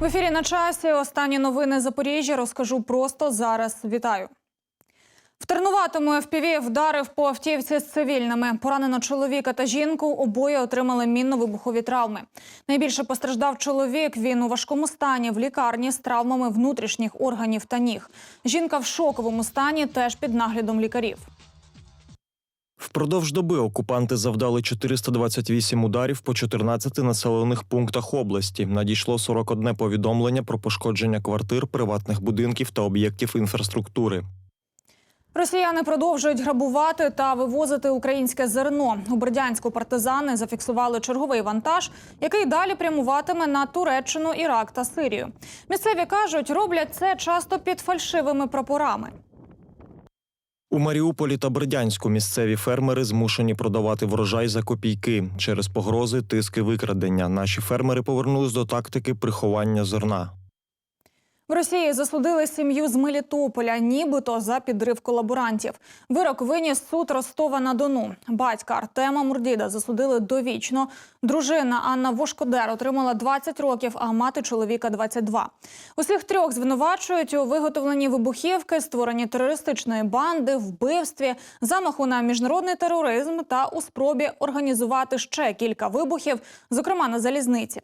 В ефірі на часі останні новини Запоріжжя розкажу просто зараз. Вітаю. В Тернуватому ФПВ вдарив по автівці з цивільними. Поранено чоловіка та жінку. Обоє отримали мінно-вибухові травми. Найбільше постраждав чоловік. Він у важкому стані в лікарні з травмами внутрішніх органів та ніг. Жінка в шоковому стані теж під наглядом лікарів. Впродовж доби окупанти завдали 428 ударів по 14 населених пунктах області. Надійшло 41 повідомлення про пошкодження квартир, приватних будинків та об'єктів інфраструктури. Росіяни продовжують грабувати та вивозити українське зерно. У Бердянську партизани зафіксували черговий вантаж, який далі прямуватиме на Туреччину, Ірак та Сирію. Місцеві кажуть, роблять це часто під фальшивими прапорами. У Маріуполі та Бердянську місцеві фермери змушені продавати врожай за копійки через погрози, тиски, викрадення. Наші фермери повернулись до тактики приховання зерна. В Росії засудили сім'ю з Мелітополя, нібито за підрив колаборантів. Вирок виніс суд Ростова на Дону. Батька Артема Мурдіда засудили довічно. Дружина Анна Вошкодер отримала 20 років, а мати чоловіка 22. Усіх трьох звинувачують у виготовленні вибухівки, створенні терористичної банди, вбивстві, замаху на міжнародний тероризм та у спробі організувати ще кілька вибухів, зокрема на залізниці.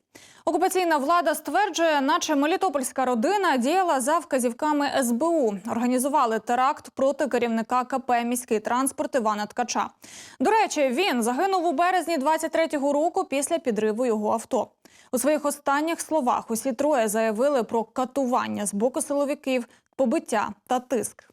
Окупаційна влада стверджує, наче Мелітопольська родина діяла за вказівками СБУ. Організували теракт проти керівника КП міський транспорт Івана Ткача. До речі, він загинув у березні 23-го року після підриву його авто. У своїх останніх словах усі троє заявили про катування з боку силовиків, побиття та тиск.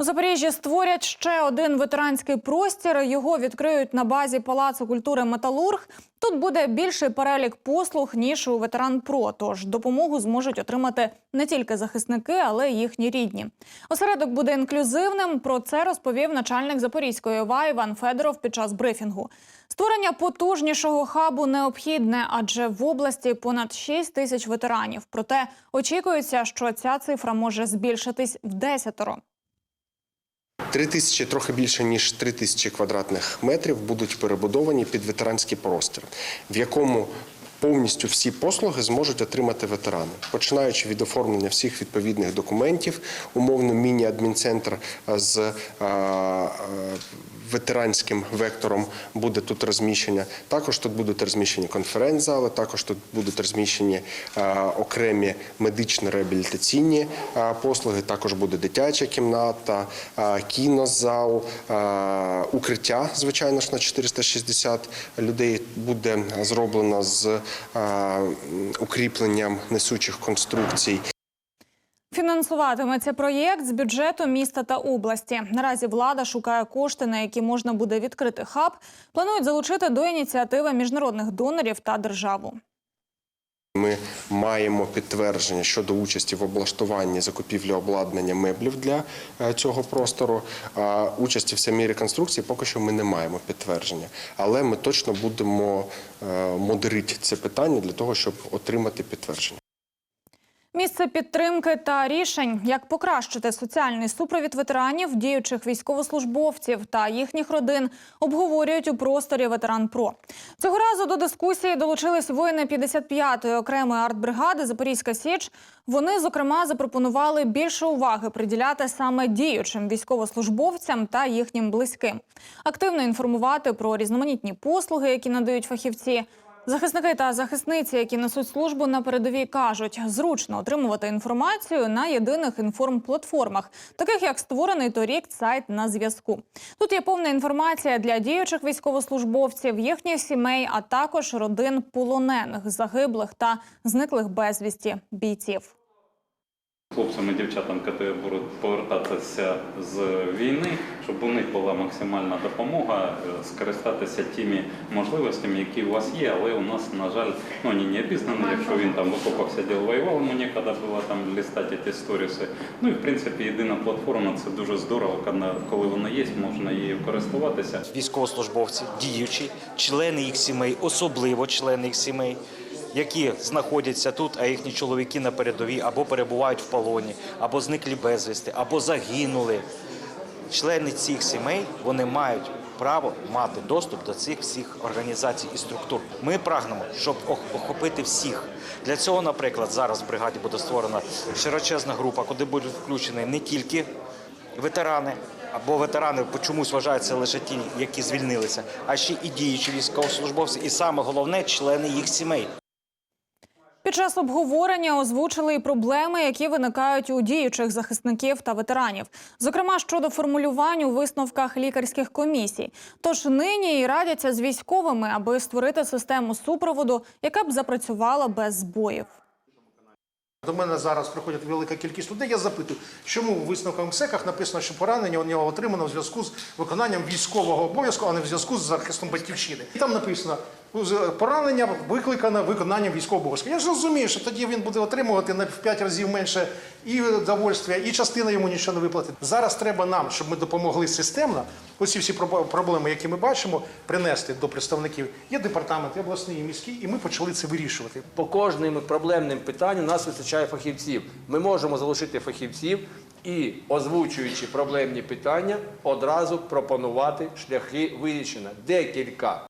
У Запоріжжі створять ще один ветеранський простір. Його відкриють на базі Палацу культури Металург. Тут буде більший перелік послуг ніж у ветеран Про. Тож допомогу зможуть отримати не тільки захисники, але й їхні рідні. Осередок буде інклюзивним. Про це розповів начальник Запорізької ОВА Іван Федоров під час брифінгу. Створення потужнішого хабу необхідне, адже в області понад 6 тисяч ветеранів. Проте очікується, що ця цифра може збільшитись в десятеро. Три тисячі, трохи більше ніж три тисячі квадратних метрів будуть перебудовані під ветеранський простір, в якому повністю всі послуги зможуть отримати ветерани, починаючи від оформлення всіх відповідних документів, умовно міні-адмінцентр з ветеранським вектором буде тут розміщення. Також тут будуть розміщені конференц-зали, також тут будуть розміщені окремі медично-реабілітаційні послуги. Також буде дитяча кімната, кінозал, укриття, звичайно ж, на 460 людей буде зроблено з укріпленням несучих конструкцій. Фінансуватиметься проєкт з бюджету міста та області. Наразі влада шукає кошти, на які можна буде відкрити хаб. Планують залучити до ініціативи міжнародних донорів та державу. Ми маємо підтвердження щодо участі в облаштуванні закупівлі обладнання меблів для е, цього простору. А участі в самій реконструкції поки що ми не маємо підтвердження, але ми точно будемо е, модерити це питання для того, щоб отримати підтвердження. Місце підтримки та рішень, як покращити соціальний супровід ветеранів, діючих військовослужбовців та їхніх родин, обговорюють у просторі Ветеран Про. Цього разу до дискусії долучились воїни 55-ї окремої артбригади Запорізька Січ. Вони, зокрема, запропонували більше уваги приділяти саме діючим військовослужбовцям та їхнім близьким, активно інформувати про різноманітні послуги, які надають фахівці. Захисники та захисниці, які несуть службу на передовій, кажуть, зручно отримувати інформацію на єдиних інформплатформах, таких як створений торік сайт на зв'язку. Тут є повна інформація для діючих військовослужбовців, їхніх сімей, а також родин полонених, загиблих та зниклих безвісті бійців. Хлопцям і дівчатам, які будуть повертатися з війни, щоб у них була максимальна допомога, е, скористатися тими можливостями, які у вас є, але у нас, на жаль, ну, вони не обізнані, якщо він там в окопах сидів, воював, йому ніколи було там листати ці сторіси. Ну і в принципі єдина платформа це дуже здорово, коли вона є, можна її користуватися. військовослужбовці, діючі, члени їх сімей, особливо члени їх сімей, які знаходяться тут, а їхні чоловіки на передовій або перебувають в полоні, або зниклі безвісти, або загинули. Члени цих сімей вони мають право мати доступ до цих всіх організацій і структур. Ми прагнемо, щоб охопити всіх. Для цього, наприклад, зараз в бригаді буде створена широчезна група, куди будуть включені не тільки ветерани. Або ветерани чомусь вважаються лише ті, які звільнилися, а ще і діючі військовослужбовці, і саме головне члени їх сімей. Під час обговорення озвучили і проблеми, які виникають у діючих захисників та ветеранів, зокрема щодо формулювань у висновках лікарських комісій. Тож нині і радяться з військовими, аби створити систему супроводу, яка б запрацювала без збоїв. До мене зараз приходять велика кількість людей. Я запитую, чому у висновках МСЕКах написано, що поранення у нього отримано в зв'язку з виконанням військового обов'язку, а не в зв'язку з захистом батьківщини. І там написано поранення викликане виконанням військового обов'язку. Я ж розумію, що тоді він буде отримувати на 5 разів менше і довольствия, і частина йому нічого не виплатить. Зараз треба нам, щоб ми допомогли системно. Оці всі проблеми, які ми бачимо, принести до представників. Є департамент, і обласний, і міський, і ми почали це вирішувати. По кожним проблемним питанням нас вистачає фахівців. Ми можемо залишити фахівців і, озвучуючи проблемні питання, одразу пропонувати шляхи вирішення. Декілька.